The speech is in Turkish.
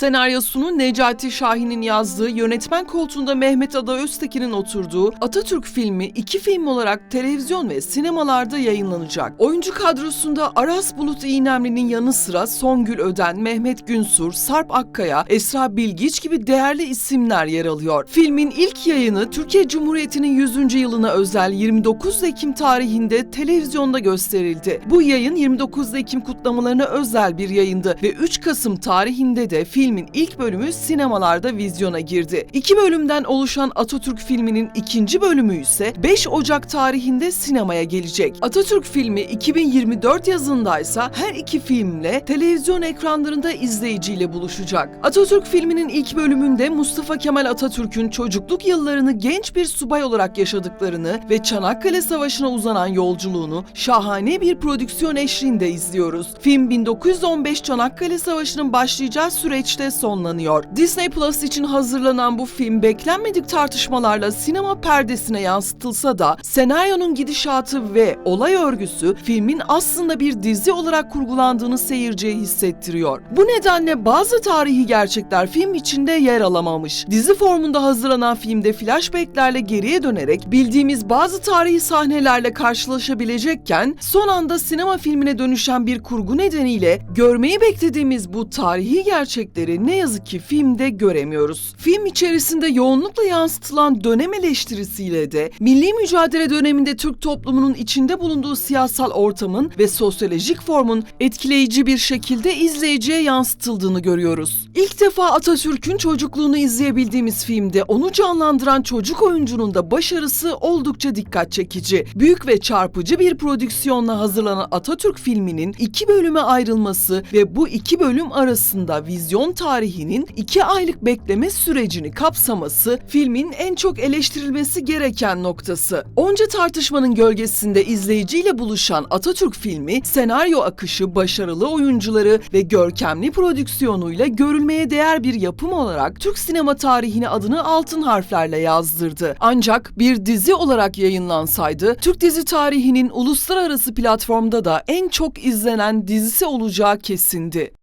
Senaryosunu Necati Şahin'in yazdığı, yönetmen koltuğunda Mehmet Ada Öztekin'in oturduğu Atatürk filmi iki film olarak televizyon ve sinemalarda yayınlanacak. Oyuncu kadrosunda Aras Bulut İynemli'nin yanı sıra Songül Öden, Mehmet Günsur, Sarp Akkaya, Esra Bilgiç gibi değerli isimler yer alıyor. Filmin ilk yayını Türkiye Cumhuriyeti'nin 100. yılına özel 29 Ekim tarihinde televizyonda gösterildi. Bu yayın 29 Ekim kutlamalarına özel bir yayındı ve 3 Kasım tarihinde de filmin ilk bölümü sinemalarda vizyona girdi. İki bölümden oluşan Atatürk filminin ikinci bölümü ise 5 Ocak tarihinde sinemaya gelecek. Atatürk filmi 2024 yazındaysa her iki filmle televizyon ekranlarında izleyiciyle buluşacak. Atatürk filminin ilk bölümünde Mustafa Kemal Atatürk'ün çocukluk yıllarını genç bir subay olarak yaşadıklarını ve Çanakkale Savaşı'na uzanan yolculuğunu şahane bir prodüksiyon eşliğinde izliyoruz. Film 1915 Çanakkale Savaşı'nın başlayacağı süreçte sonlanıyor. Disney Plus için hazırlanan bu film beklenmedik tartışmalarla sinema perdesine yansıtılsa da senaryonun gidişatı ve olay örgüsü filmin aslında bir dizi olarak kurgulandığını seyirciye hissettiriyor. Bu nedenle bazı tarihi gerçekler film içinde yer alamamış. Dizi formunda hazırlanan filmde flashbacklerle geriye dönerek bildiğimiz bazı tarihi sahnelerle karşılaşabilecekken son anda sinema filmine dönüşen bir kurgu nedeniyle görmeyi beklediğimiz bu tarihi gerçekleri ne yazık ki filmde göremiyoruz. Film içerisinde yoğunlukla yansıtılan dönem eleştirisiyle de milli mücadele döneminde Türk toplumunun içinde bulunduğu siyasal ortamın ve sosyolojik formun etkileyici bir şekilde izleyiciye yansıtıldığını görüyoruz. İlk defa Atatürk'ün çocukluğunu izleyebildiğimiz filmde onu canlandıran çocuk oyuncunun da başarısı oldukça dikkat çekici. Büyük ve çarpıcı bir prodüksiyonla hazırlanan Atatürk filminin iki bölüme ayrılması ve bu iki bölüm arasında vizyon tarihinin iki aylık bekleme sürecini kapsaması filmin en çok eleştirilmesi gereken noktası. Onca tartışmanın gölgesinde izleyiciyle buluşan Atatürk filmi senaryo akışı, başarılı oyuncuları ve görkemli prodüksiyonuyla görülmeye değer bir yapım olarak Türk sinema tarihine adını altın harflerle yazdırdı. Ancak bir dizi olarak yayınlansaydı Türk dizi tarihinin uluslararası platformda da en çok izlenen dizisi olacağı kesindi.